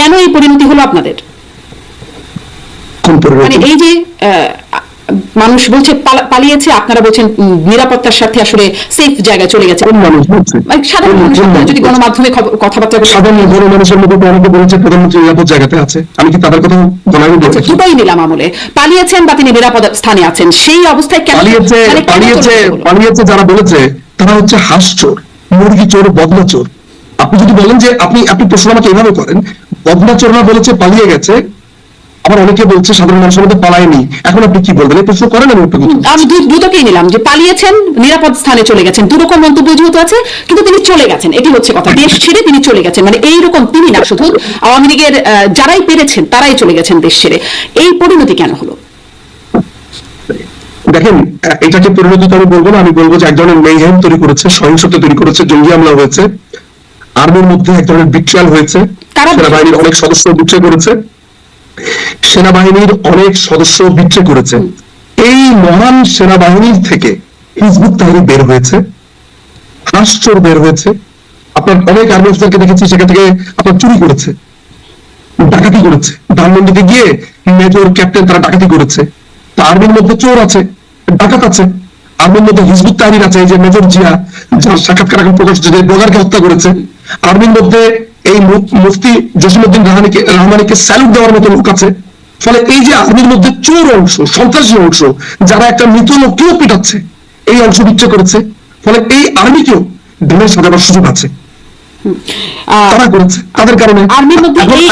কেন এই পরিণতি হলো আপনাদের? মানে এই যে মানুষ বলছে পালিয়েছে আপনারা বলছেন নিরাপত্তার সাথে আসলে সেফ জায়গায় চলে গেছে। মানে সাধারণ মানুষ যদি গণমাধ্যমে কথাবার্তা সাধারণ মানুষের মধ্যে অনেকে বলেছে প্রধানমন্ত্রী নিরাপদ জায়গাতে আছে। আমি কি তাদের কথা বলাই আচ্ছা দুটোই নিলাম আমলে। পালিয়েছেন বা তিনি নিরাপদ স্থানে আছেন সেই অবস্থায় কেন পালিয়েছে মানে পালিয়েছে পালিয়েছে যারা বলেছে তারা হচ্ছে হাঁস চোর মুরগি চোর বদনা চোর। আপনি যদি বলেন যে আপনি আপনি প্রশ্ন আমাকে এভাবে করেন বদনা চোররা বলেছে পালিয়ে গেছে। আবার অনেকে বলছে সাধারণ মানুষের মধ্যে পালায়নি। এখন আপনি কি বলবেন? এই প্রশ্ন করেন আমি দিচ্ছি। আমি দুটোকেই নিলাম যে পালিয়েছেন নিরাপদ স্থানে চলে গেছেন। দুরকম মন্তব্য যেহেতু আছে কিন্তু তিনি চলে গেছেন। এটি হচ্ছে কথা। দেশ ছেড়ে তিনি চলে গেছেন। মানে এইরকম তিনি না শুধু আওয়ামী লীগের যারাই পেরেছেন তারাই চলে গেছেন দেশ ছেড়ে। এই পরিণতি কেন হলো? দেখেন এটাকে পরিণতি তো আমি বলব না। আমি বলব যে এক ধরনের মেইহেম তৈরি করেছে সহিংসতা তৈরি করেছে জঙ্গি হামলা হয়েছে। আর্মির মধ্যে এক ধরনের বিট্রায়াল হয়েছে। সেনাবাহিনীর অনেক সদস্য বিট্রে করেছে। সেনাবাহিনীর অনেক সদস্য বিট্রে করেছে। এই মহান সেনাবাহিনীর থেকে হিজবুত তাহরির বের হয়েছে। হাসচোর বের হয়েছে। আপনার অনেক আর্মি অফিসারকে দেখেছি সেখান থেকে আপনার চুরি করেছে। ডাকাতি করেছে। ধানমন্ডিতে গিয়ে মেজর ক্যাপ্টেন তারা ডাকাতি করেছে। তা আর্মির মধ্যে চোর আছে ডাকাত আছে। আর্মির মধ্যে হিজবুত তাহরির আছে যে মেজর জিয়া যার সাক্ষাৎকার এখন প্রকাশ যে ব্লগারকে হত্যা করেছে। আর্মির মধ্যে এই মুফতি জসিমুদ্দিন রাহানিকে রহমানিকে স্যালুট দেওয়ার মতো লোক আছে। ফলে এই যে আর্মির মধ্যে চোর অংশ সন্ত্রাসী অংশ যারা একটা মৃত লোককেও পিটাচ্ছে এই অংশ বিচ্ছেদ করেছে। ফলে এই আর্মিকেও ডেমের সাজাবার সুযোগ আছে। তারা করেছে। তাদের কারণে আর্মির মধ্যে এই-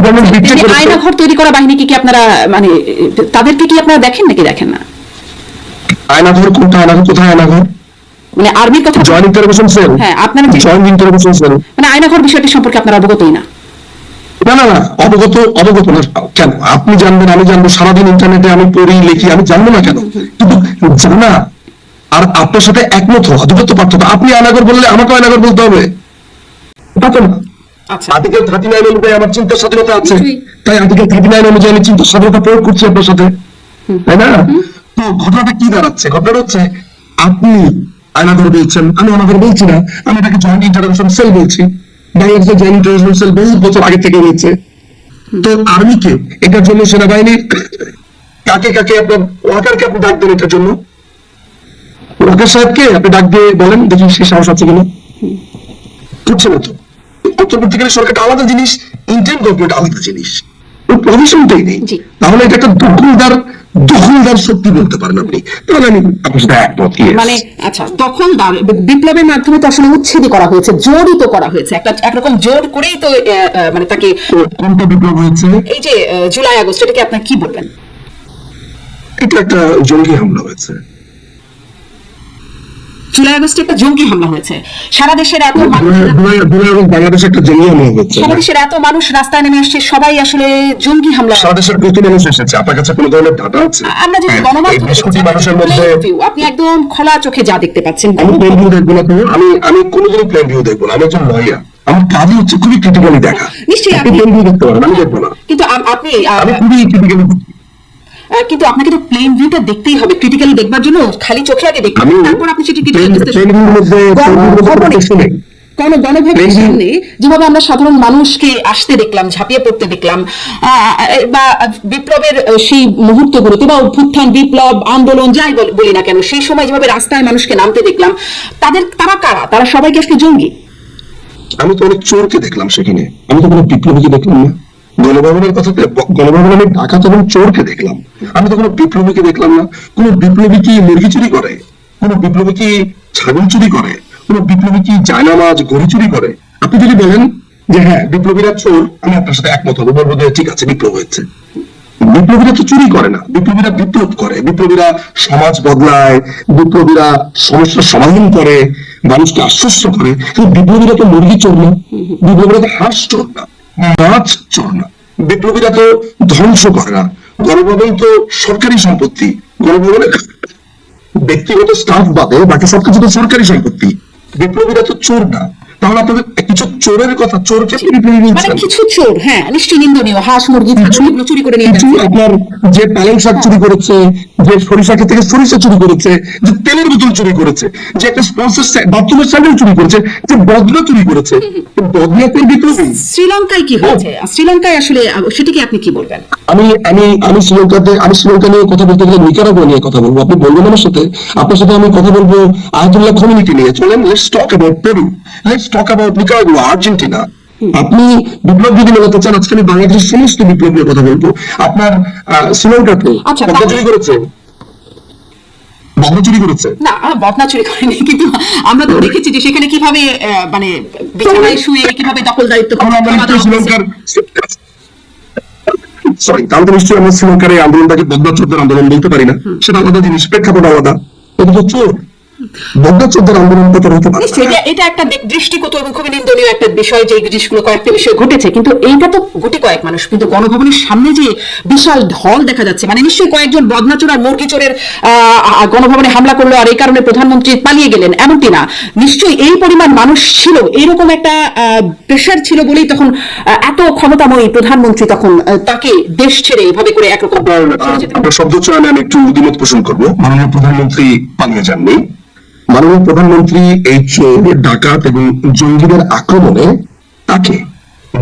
ধরনের তৈরি করা বাহিনীকে কি আপনারা মানে তাদেরকে কি আপনারা দেখেন নাকি দেখেন না? আয়নাঘর কোনটা? আয়নাঘর কোথায় আয়নাঘর? মানে আর্মির কথা জয়েন্ট ইন্টারভেশন সেল হ্যাঁ, আপনারা জয়েন্ট ইন্টারভেশন সেল মানে আয়নাঘর বিষয়টি সম্পর্কে আপনারা অবগতই না। না না না অবগত অবগত না। কেন? আপনি জানবেন আমি জানব সারাদিন ইন্টারনেটে আমি পড়ি লিখি আমি জানব না কেন? কিন্তু জানা আর আপনার সাথে একমত হওয়া দুটো তো পার্থক্য। আপনি আয়নাঘর বললে আমাকে আয়নাঘর বলতে হবে। তা তো না। আচ্ছা। আর্টিকেল থার্টি নাইন অনুযায়ী আমার চিন্তার স্বাধীনতা আছে। তাই আর্টিকেল থার্টি নাইন অনুযায়ী আমি চিন্তার স্বাধীনতা প্রয়োগ করছি আপনার সাথে। তাই না? তো ঘটনাটা কি দাঁড়াচ্ছে? ঘটনাটা হচ্ছে আপনি আয়নাঘর বলছেন আমি অনাঘর বলছি না আমি এটাকে জয়েন্ট ইন্টারভেনশন সেল বলছি। বাংলাদেশের জয়েন্ট ইন্টারভেনশন সেল বহু বছর আগে থেকে রয়েছে। তো আর্মিকে এটার জন্য সেনাবাহিনীর কাকে কাকে আপনার ওয়াকারকে আপনি ডাক দেন এটার জন্য? ওয়াকার সাহেবকে আপনি ডাক দিয়ে বলেন দেখি সে সাহস আছে কিনা। করছে না তো। সরকারটা আলাদা জিনিস ইন্টার্ন গভর্নমেন্ট আলাদা জিনিস। ওর প্রভিশনটাই নেই। তাহলে এটা একটা দখলদার দখলদার শক্তি বলতে পারেন আপনি। তাহলে আমি আপনার সাথে একমত. মানে আচ্ছা দখলদার বিপ্লবের মাধ্যমে তো আসলে উচ্ছেদ করা হয়েছে জোরই তো করা হয়েছে। একটা একরকম জোর করেই তো মানে তাকে কোনটা বিপ্লব হয়েছে? এই যে জুলাই আগস্ট এটাকে আপনার কি বলবেন? এটা একটা জঙ্গি হামলা হয়েছে। জুলাই আগস্টে একটা জঙ্গি হামলা হয়েছে। সারা দেশের এত মানুষ একটা জঙ্গি হামলা হয়েছে। সারা দেশের এত মানুষ রাস্তায় নেমে আসছে সবাই আসলে জঙ্গি হামলা সারা দেশের কত মানুষ এসেছে। আপনার কাছে কোনো ধরনের ডাটা আছে? আমরা যদি হ্যাঁ, গণমাধ্যমে কোটি মানুষের মধ্যে আপনি একদম খোলা চোখে যা দেখতে পাচ্ছেন। আমি প্লেন ভিউ দেখব না আমি আমি কোনোদিনই প্লেন ভিউ দেখব না। আমি একজন লয়ার আমার কাজই হচ্ছে খুবই ক্রিটিক্যালি দেখা। নিশ্চয়ই আপনি প্লেন ভিউ দেখতে পারেন আমি দেখব না। কিন্তু আপনি আমি খুবই ক্রিটিক্যালি কিন্তু আপনাকে তো প্লেন ভিউটা দেখতেই হবে ক্রিটিক্যালি দেখবার জন্য খালি চোখে আগে দেখতে হবে, তারপর আপনি সেটা ক্রিটিক্যালি কোনো গণভোটের সামনে যেভাবে আমরা সাধারণ মানুষকে আসতে দেখলাম ঝাঁপিয়ে পড়তে দেখলাম বা বিপ্লবের সেই মুহূর্তগুলোতে বা অভ্যুত্থান বিপ্লব আন্দোলন যাই বল- বলি না কেন সেই সময় যেভাবে রাস্তায় মানুষকে নামতে দেখলাম তাদের তারা কারা? তারা সবাইকে আজকে জঙ্গি। আমি তো অনেক চোরকে দেখলাম সেখানে। আমি তো কোনো বিপ্লবীকে দেখলাম না। গণভবনের কথাতে ব- গণভবনে আমি ডাকাত এবং চোরকে দেখলাম। আমি তো কোনো বিপ্লবীকে দেখলাম না। কোনো বিপ্লবী কি মুরগি চুরি করে? কোনো বিপ্লবী কি ছাগল চুরি করে? কোনো বিপ্লবী কি জায়নামাজ গড়ি চুরি করে? আপনি যদি বলেন যে হ্যাঁ বিপ্লবীরা চোর, আমি আপনার সাথে একমত হব। বলব যে ঠিক আছে, বিপ্লব হয়েছে। বিপ্লবীরা তো চুরি করে না। বিপ্লবীরা বিপ্লব করে। বিপ্লবীরা সমাজ বদলায়। বিপ্লবীরা সমস্যার সমাধান করে। মানুষকে আশ্বস্ত করে। কিন্তু বিপ্লবীরা তো মুরগি চোর না। বিপ্লবীরা তো হাঁস চোর না। মাছ চোর না। বিপ্লবীরা তো ধ্বংস করে না। গণভবন তো সরকারি সম্পত্তি। গণভবনে ব্যক্তিগত স্টাফ বাদে বাকি সবকিছু তো সরকারি সম্পত্তি। বিপ্লবীরা তো চোর না। তাহলে আপনাদের কিছু চোরের কথা চোরকে বিপ্লবী মানে কিছু চোর হ্যাঁ নিশ্চয়ই নিন্দনীয় হাঁস মুরগি ছাগল চুরি করে নিয়ে যাচ্ছে। আপনার যে পালং শাক চুরি করেছে যে সরিষা ক্ষেত থেকে সরিষা চুরি করেছে যে তেলের বোতল চুরি করেছে যে একটা স্পন্সর বাথরুমের স্যান্ডেল চুরি করেছে যে বদলা চুরি করেছে কোন বিপ্লবী শ্রীলঙ্কায় কি হয়েছে? শ্রীলঙ্কায় আসলে সেটিকে আপনি কি বলবেন? আমি আমি আমি শ্রীলঙ্কাতে আমি শ্রীলঙ্কা নিয়ে কথা বলতে গেলে নিকারাগুয়া নিয়ে কথা বলব। আপনি বলবেন আমার সাথে? আপনার সাথে আমি কথা বলব আয়াতুল্লাহ কমিউনিটি নিয়ে। চলেন let's talk about Peru let's talk about Nicaragua Argentina. আপনি বিপ্লব যদি মেলাতে চান আজকে আমি বাংলাদেশের সমস্ত বিপ্লব নিয়ে কথা বলব। আপনার শ্রীলঙ্কাতে আচ্ছা, চুরি করেছে? চুরি করেছে? না বদনা চুরি করিনি কিন্তু আমরা তো দেখেছি যে সেখানে কীভাবে মানে বিছানায় শুয়ে কীভাবে দখলদারিত্ব। শ্রীলঙ্কার সরি তাহলে তো নিশ্চয়ই আমরা শ্রীলঙ্কার এই আন্দোলনটাকে চোদ্দের আন্দোলন বলতে পারি না। সেটা আলাদা জিনিস প্রেক্ষাপট আলাদা। এটা আন্দোলন তো হতে পারে নিশ্চয়ই এটা এটা একটা দৃষ্টিগত এবং খুবই নিন্দনীয় একটা বিষয় যে এই জিনিসগুলো কয়েকটা বিষয় ঘটেছে। কিন্তু এইটা তো গুটি কয়েক মানুষ কিন্তু গণভবনের সামনে যে বিশাল ঢল দেখা যাচ্ছে মানে নিশ্চয়ই কয়েকজন বদনাচোর আর গণভবনে হামলা করল আর এই কারণে প্রধানমন্ত্রী পালিয়ে গেলেন এমনটি না। নিশ্চয়ই এই পরিমাণ মানুষ ছিল এরকম একটা প্রেশার ছিল বলেই তখন এত ক্ষমতাময়ী প্রধানমন্ত্রী তখন তাকে দেশ ছেড়ে এভাবে করে একরকম শব্দ চয়নে আমি একটু দ্বিমত পোষণ করব। মাননীয় প্রধানমন্ত্রী পালিয়ে যাননি। মাননীয় প্রধানমন্ত্রী এই চোর ডাকাত এবং জঙ্গিদের আক্রমণে তাকে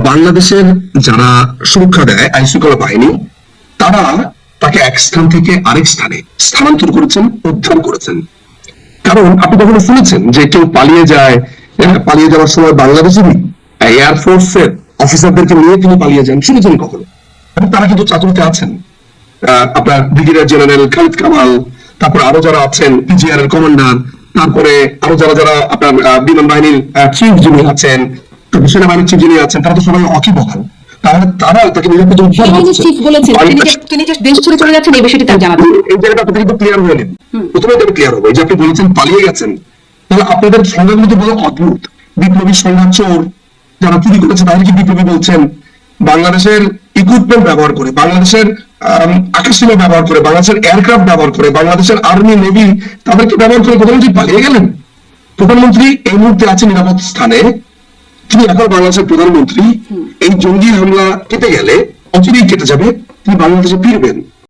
বাংলাদেশের যারা সুরক্ষা দেয় আইন শৃঙ্খলা বাহিনী, তারা তাকে এক স্থান থেকে আরেক স্থানে স্থানান্তর করেছেন, উদ্ধার করেছেন। কারণ আপনি কখনো শুনেছেন যে কেউ পালিয়ে যায় পালিয়ে যাওয়ার সময় বাংলাদেশেরই এয়ারফোর্সের অফিসারদেরকে নিয়ে তিনি পালিয়ে যান, শুনেছেন কখনো? তারা কিন্তু চাকরিতে আছেন। আপনার ব্রিগেডিয়ার জেনারেল খালিদ কামাল, তারপর আরও যারা আছেন পিজিআর এর কমান্ডার তারপরে আরও যারা যারা আপনার বিমান বাহিনীর চিফ যিনি আছেন তারপর সেনাবাহিনীর চিফ যিনি আছেন তারা তো সবাই অকিবহাল তাহলে তারা তাকে নিরাপদ উদ্ধার তিনি যে করছে। চিফ বলেছেন তিনি যে দেশ ছেড়ে চলে যাচ্ছেন এই বিষয়টি তার জানা এই জায়গাটা আপনি কিন্তু ক্লিয়ার হয়ে নিন প্রথমে এটা ক্লিয়ার হবে যে আপনি বলেছেন পালিয়ে গেছেন। তাহলে আপনাদের বড় অদ্ভুত। বিপ্লবী সংজ্ঞা চোর যারা চুরি করেছে তাদেরকে বিপ্লবী বলছেন? বাংলাদেশের ইকুইপমেন্ট ব্যবহার করে বাংলাদেশের আকাশসীমা ব্যবহার করে, বাংলাদেশের এয়ারক্রাফট ব্যবহার করে, বাংলাদেশের আর্মি নেভি তাদেরকে ব্যবহার করে প্রধানমন্ত্রী পালিয়ে গেলেন। প্রধানমন্ত্রী এই মুহূর্তে আছে নিরাপদ স্থানে। তিনি এখন বাংলাদেশের প্রধানমন্ত্রী। এই জঙ্গি হামলা কেটে গেলে অচিরেই কেটে যাবে। তিনি বাংলাদেশে ফিরবেন।